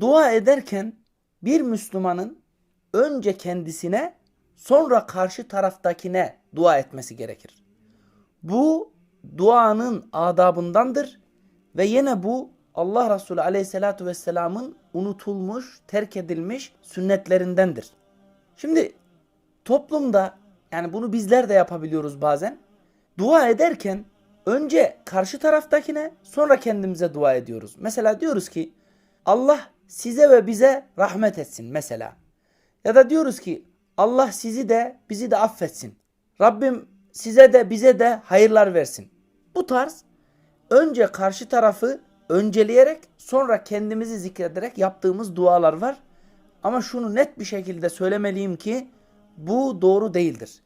dua ederken bir Müslümanın önce kendisine sonra karşı taraftakine dua etmesi gerekir. Bu duanın adabındandır ve yine bu Allah Resulü Aleyhisselatü vesselamın unutulmuş, terk edilmiş sünnetlerindendir. Şimdi toplumda yani bunu bizler de yapabiliyoruz bazen. Dua ederken önce karşı taraftakine sonra kendimize dua ediyoruz. Mesela diyoruz ki Allah size ve bize rahmet etsin mesela. Ya da diyoruz ki Allah sizi de bizi de affetsin. Rabbim size de bize de hayırlar versin. Bu tarz önce karşı tarafı önceleyerek sonra kendimizi zikrederek yaptığımız dualar var. Ama şunu net bir şekilde söylemeliyim ki bu doğru değildir.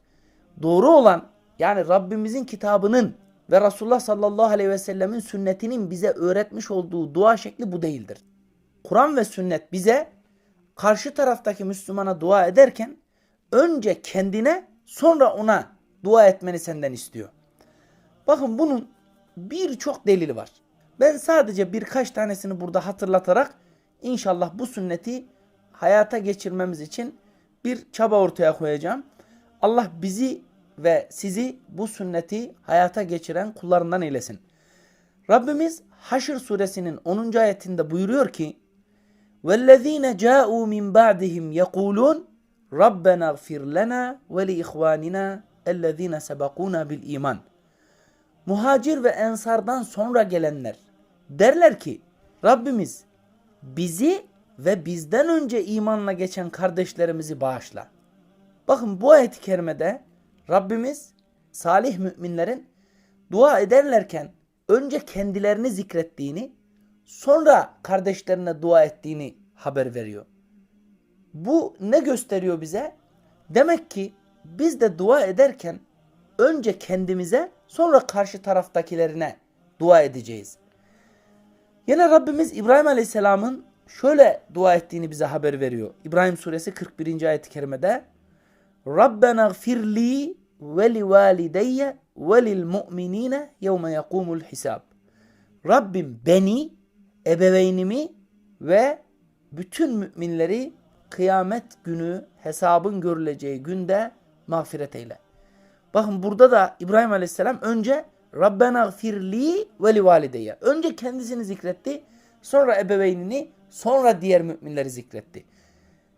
Doğru olan yani Rabbimizin kitabının ve Resulullah sallallahu aleyhi ve sellemin sünnetinin bize öğretmiş olduğu dua şekli bu değildir. Kur'an ve sünnet bize karşı taraftaki Müslümana dua ederken önce kendine sonra ona dua etmeni senden istiyor. Bakın bunun birçok delili var. Ben sadece birkaç tanesini burada hatırlatarak inşallah bu sünneti hayata geçirmemiz için bir çaba ortaya koyacağım. Allah bizi ve sizi bu sünneti hayata geçiren kullarından eylesin. Rabbimiz Haşr suresinin 10. ayetinde buyuruyor ki وَالَّذ۪ينَ جَاءُوا مِنْ بَعْدِهِمْ يَقُولُونَ رَبَّنَا اغْفِرْ لَنَا وَلِإِخْوَانِنَا اَلَّذ۪ينَ سَبَقُونَا بِالْا۪يمَانِ Muhacir ve ensardan sonra gelenler derler ki Rabbimiz bizi ve bizden önce imanla geçen kardeşlerimizi bağışla. Bakın bu ayet-i kerimede Rabbimiz salih müminlerin dua ederlerken önce kendilerini zikrettiğini sonra kardeşlerine dua ettiğini haber veriyor. Bu ne gösteriyor bize? Demek ki biz de dua ederken önce kendimize sonra karşı taraftakilerine dua edeceğiz. Yine Rabbimiz İbrahim Aleyhisselam'ın şöyle dua ettiğini bize haber veriyor. İbrahim suresi 41. ayet-i kerimede Rabbena gfirli ve li valideyye ve lil mu'minine yevme yakumul hisab. Rabbim beni, ebeveynimi ve bütün müminleri kıyamet günü hesabın görüleceği günde mağfiret eyle. Bakın burada da İbrahim Aleyhisselam önce Rabbena gfirli ve li valideyye. Önce kendisini zikretti, sonra ebeveynini, sonra diğer müminleri zikretti.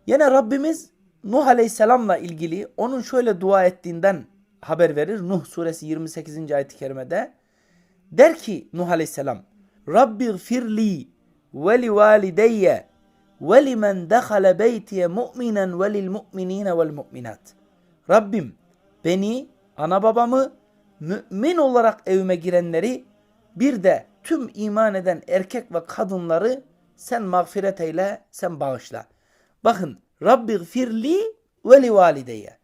Yine Rabbimiz Nuh Aleyhisselam'la ilgili onun şöyle dua ettiğinden haber verir. Nuh suresi 28. ayet-i kerimede der ki Nuh Aleyhisselam Rabbi gfirli ve li valideyye ve limen dehale beytiye mu'minen ve lil mu'minine vel mu'minat. Rabbim beni, ana babamı, mümin olarak evime girenleri bir de tüm iman eden erkek ve kadınları sen mağfiret eyle, sen bağışla. Bakın Rabbi firli ve li valideyye.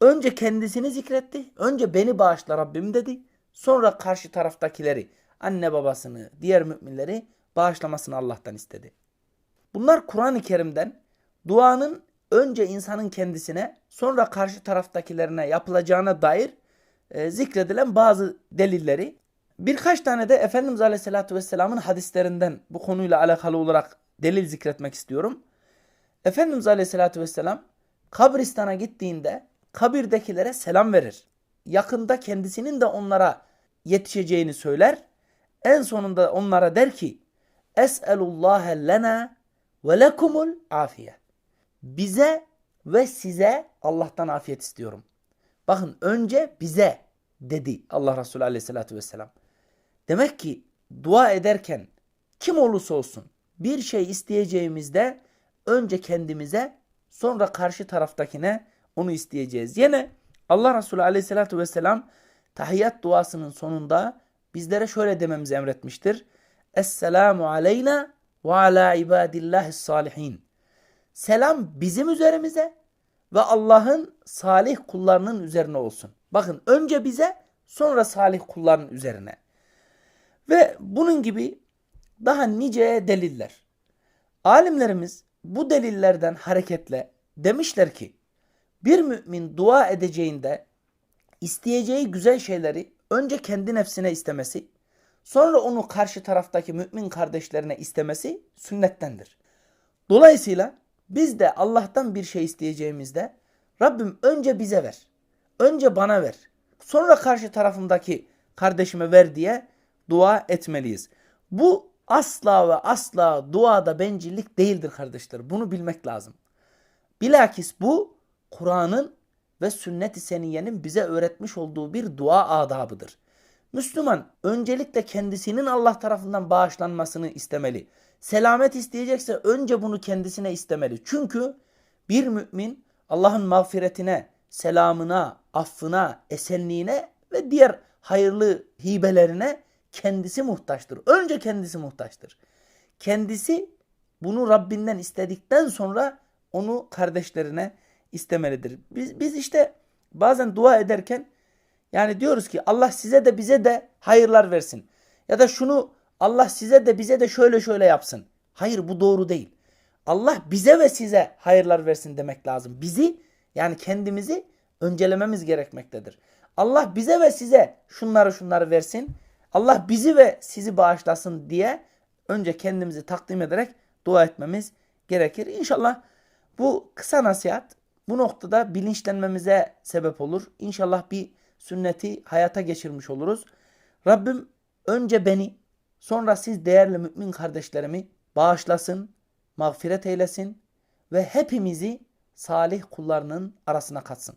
Önce kendisini zikretti. Önce beni bağışla Rabbim dedi. Sonra karşı taraftakileri, anne babasını, diğer müminleri bağışlamasını Allah'tan istedi. Bunlar Kur'an-ı Kerim'den duanın önce insanın kendisine sonra karşı taraftakilerine yapılacağına dair e, zikredilen bazı delilleri. Birkaç tane de Efendimiz Aleyhisselatü Vesselam'ın hadislerinden bu konuyla alakalı olarak delil zikretmek istiyorum. Efendimiz Aleyhisselatü Vesselam kabristana gittiğinde kabirdekilere selam verir. Yakında kendisinin de onlara yetişeceğini söyler. En sonunda onlara der ki Es'elullâhe lena ve lekumul afiye. Bize ve size Allah'tan afiyet istiyorum. Bakın önce bize dedi Allah Resulü Aleyhisselatü Vesselam. Demek ki dua ederken kim olursa olsun bir şey isteyeceğimizde önce kendimize sonra karşı taraftakine onu isteyeceğiz. Yine Allah Resulü Aleyhisselatü Vesselam tahiyyat duasının sonunda bizlere şöyle dememizi emretmiştir. Esselamu aleyna ve ala ibadillahis salihin. Selam bizim üzerimize ve Allah'ın salih kullarının üzerine olsun. Bakın önce bize sonra salih kulların üzerine. Ve bunun gibi daha nice deliller. Alimlerimiz bu delillerden hareketle demişler ki bir mümin dua edeceğinde isteyeceği güzel şeyleri önce kendi nefsine istemesi, sonra onu karşı taraftaki mümin kardeşlerine istemesi sünnettendir. Dolayısıyla biz de Allah'tan bir şey isteyeceğimizde Rabbim önce bize ver. Önce bana ver. Sonra karşı tarafımdaki kardeşime ver diye dua etmeliyiz. Bu asla ve asla duada bencillik değildir kardeşler. Bunu bilmek lazım. Bilakis bu Kur'an'ın ve sünnet-i seniyenin bize öğretmiş olduğu bir dua adabıdır. Müslüman öncelikle kendisinin Allah tarafından bağışlanmasını istemeli. Selamet isteyecekse önce bunu kendisine istemeli. Çünkü bir mümin Allah'ın mağfiretine, selamına, affına, esenliğine ve diğer hayırlı hibelerine kendisi muhtaçtır. Önce kendisi muhtaçtır. Kendisi bunu Rabbinden istedikten sonra onu kardeşlerine istemelidir. Biz, biz işte bazen dua ederken yani diyoruz ki Allah size de bize de hayırlar versin. Ya da şunu Allah size de bize de şöyle şöyle yapsın. Hayır bu doğru değil. Allah bize ve size hayırlar versin demek lazım. Bizi yani kendimizi öncelememiz gerekmektedir. Allah bize ve size şunları şunları versin. Allah bizi ve sizi bağışlasın diye önce kendimizi takdim ederek dua etmemiz gerekir. İnşallah bu kısa nasihat bu noktada bilinçlenmemize sebep olur. İnşallah bir sünneti hayata geçirmiş oluruz. Rabbim önce beni sonra siz değerli mümin kardeşlerimi bağışlasın, mağfiret eylesin ve hepimizi salih kullarının arasına katsın.